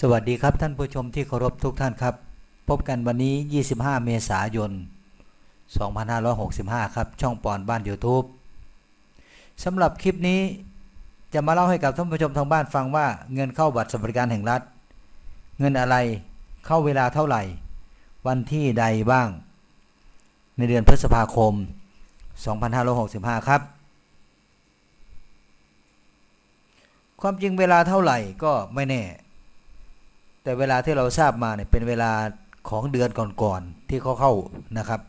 สวัสดีครับท่านผู้ชมที่เคารพทุกท่านครับ พบกันวันนี้ 25 เมษายน 2565 ครับ ช่องปอนบ้าน YouTube สำหรับคลิปนี้จะมาเล่าให้กับท่านผู้ชมทางบ้านฟังว่าเงินเข้าบัตรสวัสดิการแห่งรัฐ เงินอะไรเข้าเวลาเท่าไหร่ วันที่ใดบ้าง ในเดือนพฤษภาคม 2565 ครับความจริงเวลาเท่าไหร่ก็ไม่แน่ แต่เวลาที่เราทราบมาเนี่ยเป็นเวลาของเดือนก่อนๆที่เขาเข้านะครับ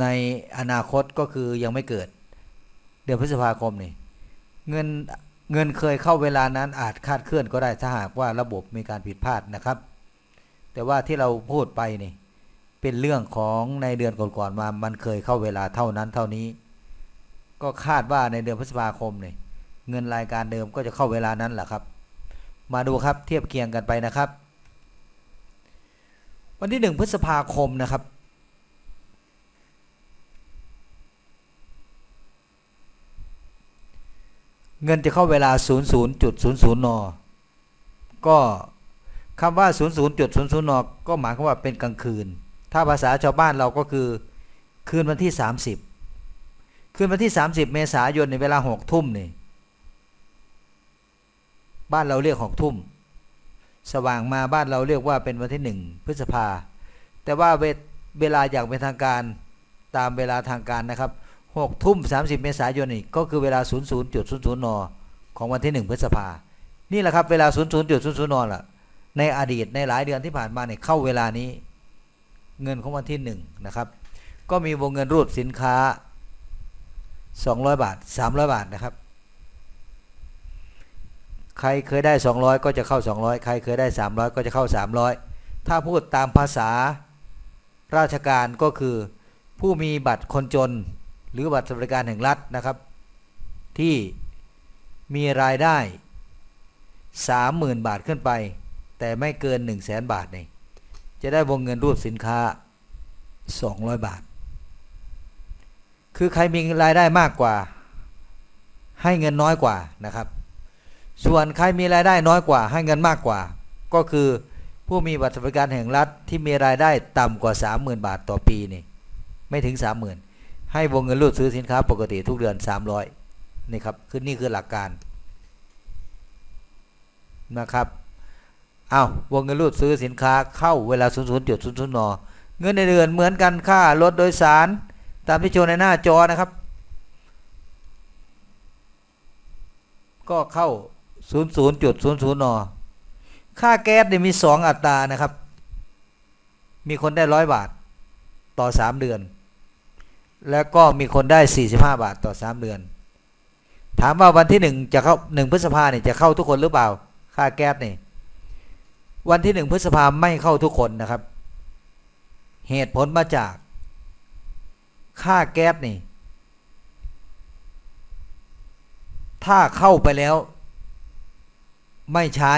ในอนาคตก็คือยังไม่เกิด เดือนพฤษภาคมนี่เงินเงินเคยเข้าเวลานั้นอาจคาดเคลื่อนก็ได้ถ้าหากว่าระบบมีการผิดพลาดนะครับ แต่ว่าที่เราพูดไปนี่เป็นเรื่องของในเดือนก่อนๆมา มันเคยเข้าเวลาเท่านั้นเท่านี้ ก็คาดว่าในเดือนพฤษภาคมนี่เงินรายการเดิมก็จะเข้าเวลานั้นแหละครับ มาดูครับเทียบเคียงกันไปนะครับ วันที่หนึ่งพฤษภาคมนะครับเงินจะเข้าเวลา 00.00 น ก็คำว่า 00.00 น ก็หมายความว่าเป็นกลางคืน ถ้าภาษาชาวบ้านเราก็คือคืนวันที่ 30 คืนวันที่ 30 เมษายนในเวลา 6 ทุ่มนี่ บ้านเราเรียกหกทุ่ม สว่างมาบ้านเราเรียกว่าเป็นวันที่หนึ่งพฤษภา แต่ว่าเวเวลาอย่างเป็นทางการตามเวลาทางการนะครับหกทุ่มสามสิบเมษายนนี่ก็คือเวลาศูนย์ศูนย์จุดศูนย์ศูนย์นของวันที่หนึ่งพฤษภา นี่แหละครับเวลาศูนย์ศูนย์จุดศูนย์ศูนย์นล่ะ ในอดีตในหลายเดือนที่ผ่านมาเนี่ยเข้าเวลานี้ เงินของวันที่หนึ่งนะครับ ก็มีวงเงินรูดสินค้า 200 บาท 300 บาทนะครับ ใครเคยได้ 200 ก็จะเข้า 200 ใครเคยได้ 300 ก็จะเข้า 300 ถ้าพูดตามภาษาราชการก็คือ ผู้มีบัตรคนจน หรือบัตรสวัสดิการแห่งรัฐนะครับ ที่มีรายได้ 30,000 บาทขึ้นไป แต่ไม่เกิน 1 0 0 0 0แสนบาทนี่จะได้วงเงินรูดสินค้า 200 บาท คือใครมีรายได้มากกว่า ให้เงินน้อยกว่านะครับ ส่วนใครมีรายได้น้อยกว่าให้เงินมากกว่า ก็คือผู้มีบัตรสวัสดิการแห่งรัฐที่มีรายได้ต่ำกว่า 30,000 บาทต่อปีนี่ไม่ถึง 30,000 ให้วงเงินรูดซื้อสินค้าปกติทุกเดือน 300นี่ครับคือนี่คือหลักการนะครับอ้าววงเงินรูดซื้อสินค้าเข้าเวลา 00.00นเงินในเดือนเหมือนกันค่ารถโดยสาร ตามที่โชว์ในหน้าจอนะครับ ก็เข้า 00.00นย์ศูนย์นอค่าแก๊สเนี่ยมี2อัตรานะครับ มีคนได้ร้อยบาทต่อ3เดือน แล้วก็มีคนได้45บาทต่อ3เดือน ถามว่าวันที่1จะเข้า1พฤษภาเนี่ยจะเข้าทุกคนหรือเปล่า ค่าแก๊สนี่วันที่1พฤษภาไม่เข้าทุกคนนะครับ เหตุผลมาจาก ค่าแก๊สนี่ ถ้าเข้าไปแล้ว ไม่ใช้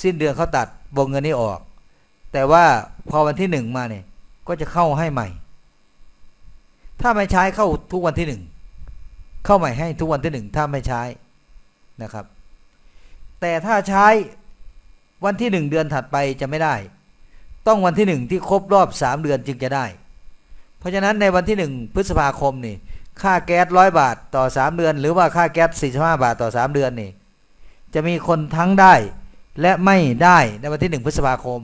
สิ้นเดือนเขาตัดวงเงินนี้ออก แต่ว่าพอวันที่หนึ่งมาเนี่ยก็จะเข้าให้ใหม่ ถ้าไม่ใช้เข้าทุกวันที่หนึ่งเข้าใหม่ให้ทุกวันที่หนึ่งถ้าไม่ใช้นะครับ แต่ถ้าใช้วันที่หนึ่งเดือนถัดไปจะไม่ได้ ต้องวันที่หนึ่งที่ครบรอบสามเดือนจึงจะได้ เพราะฉะนั้นในวันที่หนึ่งพฤษภาคมนี่ค่าแก๊สร้อยบาทต่อสามเดือน หรือว่าค่าแก๊สสี่สิบห้าบาทต่อสามเดือนนี่ จะมีคนทั้งได้และไม่ได้ในวันที่หนึ่งพฤษภาคม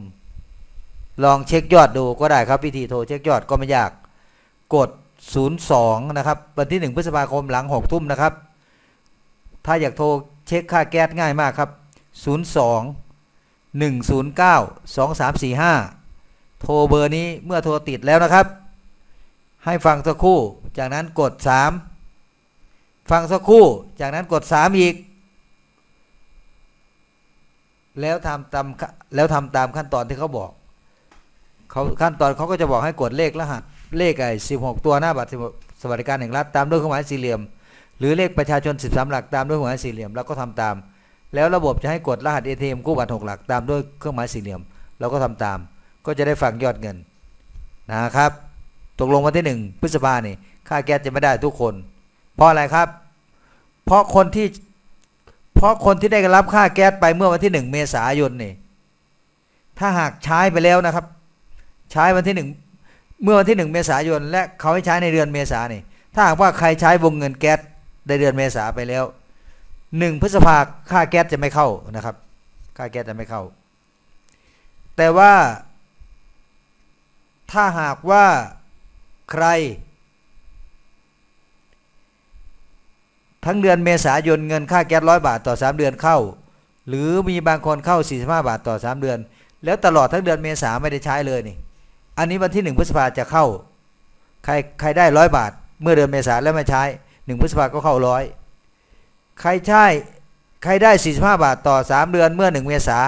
ลองเช็คยอดดูก็ได้ครับวิธีโทรเช็คยอดก็ไม่ยาก กด 02 นะครับ วันที่1พฤษภาคมหลัง6ทุ่มนะครับ ถ้าอยากโทรเช็คค่าแก๊สง่ายมากครับ 02 109 2345 โทรเบอร์นี้เมื่อโทรติดแล้วนะครับ ให้ฟังสักคู่ จากนั้นกด 3 ฟังสักคู่ จากนั้นกด 3 อีก แล้วทำตามแล้วทำตามขั้นตอนที่เขาบอกเขาขั้นตอนเขาก็จะบอกให้กดเลขรหัสเลขไอ้สิบหกตัวหน้าบัตรสวัสดิการแห่งรัฐตามด้วยเครื่องหมายสี่เหลี่ยม หรือเลขประชาชน 13 หลักตามด้วยเครื่องหมายสี่เหลี่ยมแล้วก็ทำตาม แล้วระบบจะให้กดรหัส ATM กู้บัตรหกหลักตามด้วยเครื่องหมายสี่เหลี่ยมเราก็ทำตาม ก็จะได้ฟังยอดเงินนะครับตกลงวันที่หนึ่งพฤษภาเนี่ยค่าแก๊สจะไม่ได้ทุกคน เพราะอะไรครับ เพราะคนที่ เพราะคนที่ได้รับค่าแก๊สไปเมื่อวันที่หนึ่งเมษายนนี่ ถ้าหากใช้ไปแล้วนะครับ ใช้วันที่หนึ่งเมื่อวันที่หนึ่งเมษายน และเขาให้ใช้ในเดือนเมษานี่ ถ้าหากว่าใครใช้วงเงินแก๊สในเดือนเมษาไปแล้วหนึ่งพฤษภาค่าแก๊สจะไม่เข้านะครับ ค่าแก๊สจะไม่เข้า แต่ว่าถ้าหากว่าใคร ทั้งเดือนเมษายนเงินค่าแก๊สร้อยบาทต่อ 3 เดือนเข้า หรือมีบางคนเข้า 45 บาทต่อ 3 เดือน แล้วตลอดทั้งเดือนเมษาไม่ได้ใช้เลยนี่ อันนี้วันที่ 1 พฤษภาจะเข้า ใครใครได้ร้อยบาท เมื่อเดือนเมษาแล้วไม่ใช้ 1 พฤษภาก็เข้าร้อยใครใช้ใครได้ 45 บาทต่อ 3 เดือนเมื่อ 1 เมษา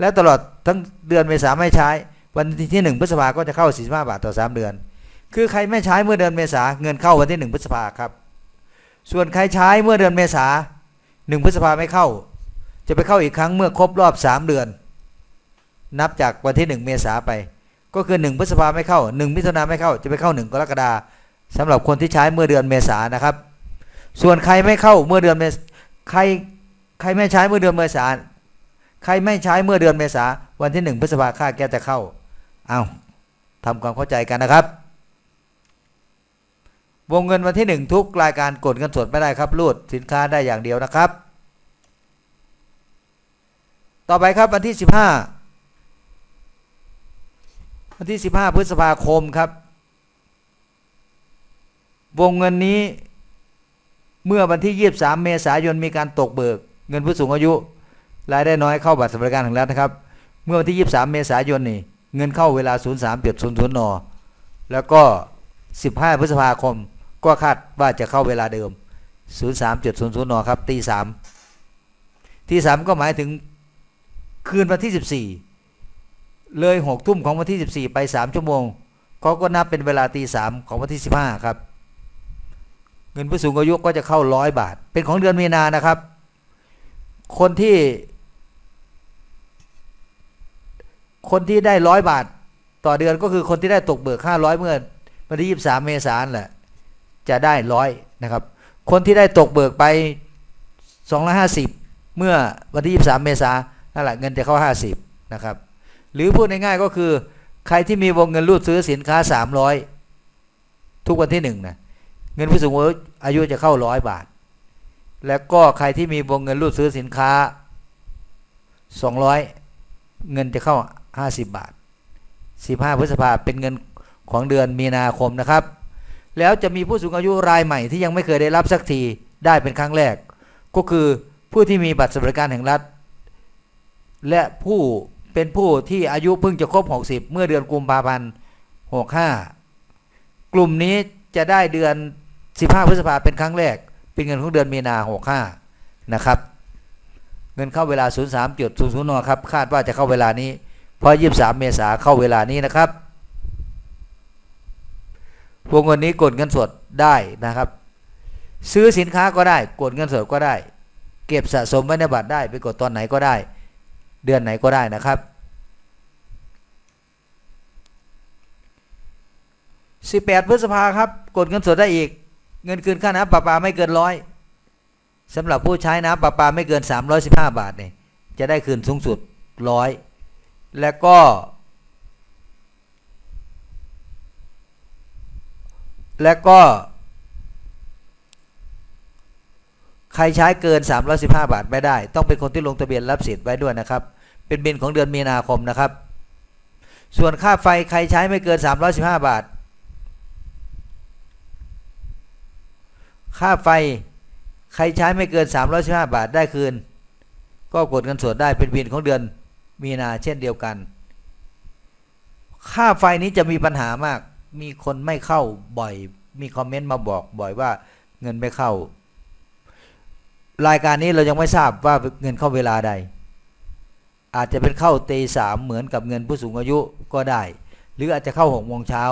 แล้วตลอดทั้งเดือนเมษาไม่ใช้ วันที่1พฤษภาก็จะเข้า 45 บาทต่อ 3 เดือน คือใครไม่ใช้เมื่อเดือนเมษาเงินเข้าวันที่1พฤษภาครับ ส่วนใครใช้เมื่อเดือนเมษาหนึ่งพฤษภาไม่เข้า จะไปเข้าอีกครั้งเมื่อครบรอบสามเดือน นับจากวันที่หนึ่งเมษาไป ก็คือหนึ่งพฤษภาไม่เข้าหนึ่งมิถุนาไม่เข้า จะไปเข้าหนึ่งกรกฎาสำหรับคนที่ใช้เมื่อเดือนเมษานะครับ ส่วนใครไม่เข้าเมื่อเดือนเมษใครใครไม่ใช้เมื่อเดือนเมษาใครไม่ใช้เมื่อเดือนเมษาวันที่หนึ่งพฤษภาค่าแก้จะเข้า เอาทำความเข้าใจกันนะครับ วงเงินวันที่หนึ่งทุกรายการกดเงินสดไม่ได้ครับรูดสินค้าได้อย่างเดียวนะครับ ต่อไปครับวันที่สิบห้าวันที่สิบห้าพฤษภาคมครับ วงเงินนี้เมื่อวันที่ยี่สามเมษายนมีการตกเบิก เงินผู้สูงอายุรายได้น้อยเข้าบัตรสวัสดิการแห่งรัฐนะครับ เมื่อวันที่ยี่สามเมษายนนี่เงินเข้าเวลาศูนย์สามเปียศูนย์ศูนย์นแล้วก็สิบห้าพฤษภาคม ก็คาดว่าจะเข้าเวลาเดิม 03.00นครับตีสามตีสามก็หมายถึงคืนวันที่ 14 เลยหกทุ่มของวันที่ 14 ไป 3 ชั่วโมงเขาก็นับเป็นเวลาตีสามของวันที่ 15 ครับ เงินผู้สูงอายุก็จะเข้าร้อยบาท เป็นของเดือนมีนานะครับ คนที่ คนที่ได้ร้อยบาท ต่อเดือนก็คือคนที่ได้ตกเบิก 500 เมื่อวันที่ 23 เมษายนแหละ จะได้ร้อยนะครับ คนที่ได้ตกเบิกไป 250 เมื่อวันที่ 23 เมษายนนั่นแหละเงินจะเข้า 50นะครับ หรือพูดง่ายๆก็คือ ใครที่มีวงเงินรูดซื้อสินค้า 300 ทุกวันที่1นะเงินผู้สูงอายุจะเข้าร้อยบาท แล้วก็ใครที่มีวงเงินรูดซื้อสินค้า 200 เงินจะเข้า 50 บาท 15 พฤษภาเป็นเงินของเดือนมีนาคมนะครับ แล้วจะมีผู้สูงอายุรายใหม่ที่ยังไม่เคยได้รับสักทีได้เป็นครั้งแรก ก็คือผู้ที่มีบัตรสวัสดิการแห่งรัฐ และผู้เป็นผู้ที่อายุเพิ่งจะครบ 60 เมื่อเดือนกุมภาพันธ์65 กลุ่มนี้จะได้เดือน 15 พฤษภาเป็นครั้งแรก เป็นเงินของเดือนมีนา65 นะครับ เงินเข้าเวลา 03.00นครับ คาดว่าจะเข้าเวลานี้ เพราะ 23 เมษาเข้าเวลานี้นะครับ วงเงินนี้กดเงินสดได้นะครับ ซื้อสินค้าก็ได้ กดเงินสดก็ได้ เก็บสะสมไว้ในบัตรได้ไปกดตอนไหนก็ได้ เดือนไหนก็ได้นะครับ 18 พฤษภาครับ กดเงินสดได้อีก เงินคืนค่าน้ำประปาไม่เกินร้อยสำหรับผู้ใช้น้ำประปาไม่เกิน 315 บาทเนี่ยจะได้คืนสูงสุดร้อยและก็ และก็ ใครใช้เกิน 315 บาทไม่ได้ ต้องเป็นคนที่ลงทะเบียนรับสิทธิ์ไว้ด้วยนะครับ เป็นบินของเดือนมีนาคมนะครับ ส่วนค่าไฟใครใช้ไม่เกิน 315 บาท ค่าไฟใครใช้ไม่เกิน 315 บาทได้คืน ก็กดเงินสดได้เป็นบินของเดือนมีนาเช่นเดียวกัน ค่าไฟนี้จะมีปัญหามาก มีคนไม่เข้าบ่อย มีคอมเมนต์มาบอกบ่อยว่าเงินไม่เข้า รายการนี้เรายังไม่ทราบว่าเงินเข้าเวลาใด อาจจะเป็นเข้าตีสามเหมือนกับเงินผู้สูงอายุก็ได้ หรืออาจจะเข้าหกโมงเช้า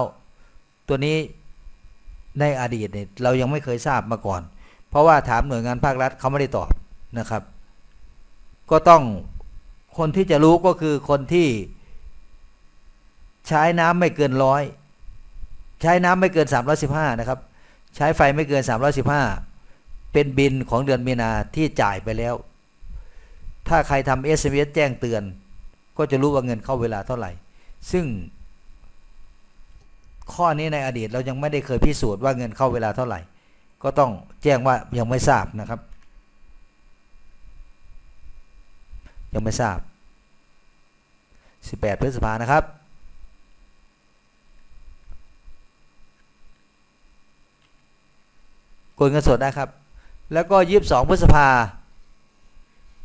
ตัวนี้ในอดีตเนี่ยเรายังไม่เคยทราบมาก่อน เพราะว่าถามหน่วยงานภาครัฐเขาไม่ได้ตอบนะครับ ก็ต้องคนที่จะรู้ก็คือคนที่ใช้น้ำไม่เกินร้อย ใช้น้ำไม่เกิน 315 นะครับ ใช้ไฟไม่เกิน 315 เป็นบินของเดือนมีนาที่จ่ายไปแล้ว ถ้าใครทำ SMS แจ้งเตือน ก็จะรู้ว่าเงินเข้าเวลาเท่าไหร่ ซึ่ง ข้อนี้ในอดีตเรายังไม่ได้เคยพิสูจน์ว่าเงินเข้าเวลาเท่าไหร่ ก็ต้องแจ้งว่ายังไม่ทราบนะครับ ยังไม่ทราบ 18พฤษภานะครับ กดเงินสดได้ครับ แล้วก็22พฤษภา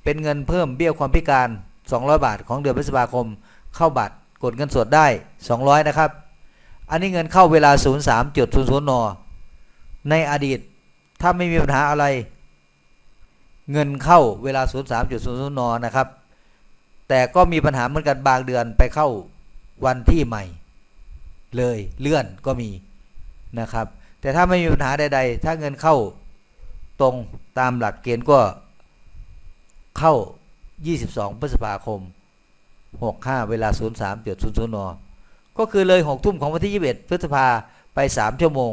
เป็นเงินเพิ่มเบี้ยความพิการ 200 บาทของเดือนพฤษภาคม เข้าบัตรกดเงินสดได้ 200 นะครับ อันนี้เงินเข้าเวลา 03.00นในอดีตถ้าไม่มีปัญหาอะไร เงินเข้าเวลา 03.00นนะครับ แต่ก็มีปัญหาเหมือนกันบางเดือนไปเข้าวันที่ใหม่ เลยเลื่อนก็มีนะครับ แต่ถ้าไม่มีปัญหาใด ๆ ถ้าเงินเข้าตรงตามหลักเกณฑ์ก็เข้า 22 พฤษภาคม 65 เวลา 03.00นก็คือเลย 6 ทุ่มของวันที่ 21 พฤษภาไป 3 ชั่วโมง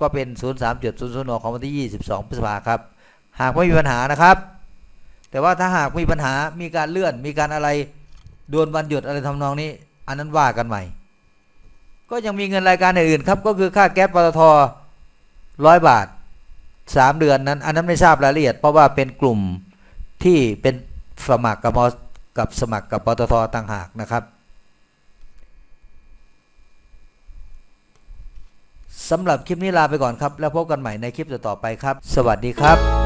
ก็เป็น 03.00นของวันที่ 22 พฤษภาครับ หากไม่มีปัญหานะครับ แต่ว่าถ้าหากมีปัญหามีการเลื่อนมีการอะไรดวนวันหยุดอะไรทำนองนี้ อันนั้นว่ากันใหม่ ก็ยังมีเงินรายการอื่นๆครับ ก็คือค่าแก๊สปตทร้อยบาท3เดือนนั้น อันนั้นไม่ทราบรายละเอียด เพราะว่าเป็นกลุ่มที่เป็นสมัครกับมกับสมัครกับปตทต่างหากนะครับสำหรับคลิปนี้ลาไปก่อนครับ แล้วพบกันใหม่ในคลิปต่อๆไปครับ สวัสดีครับ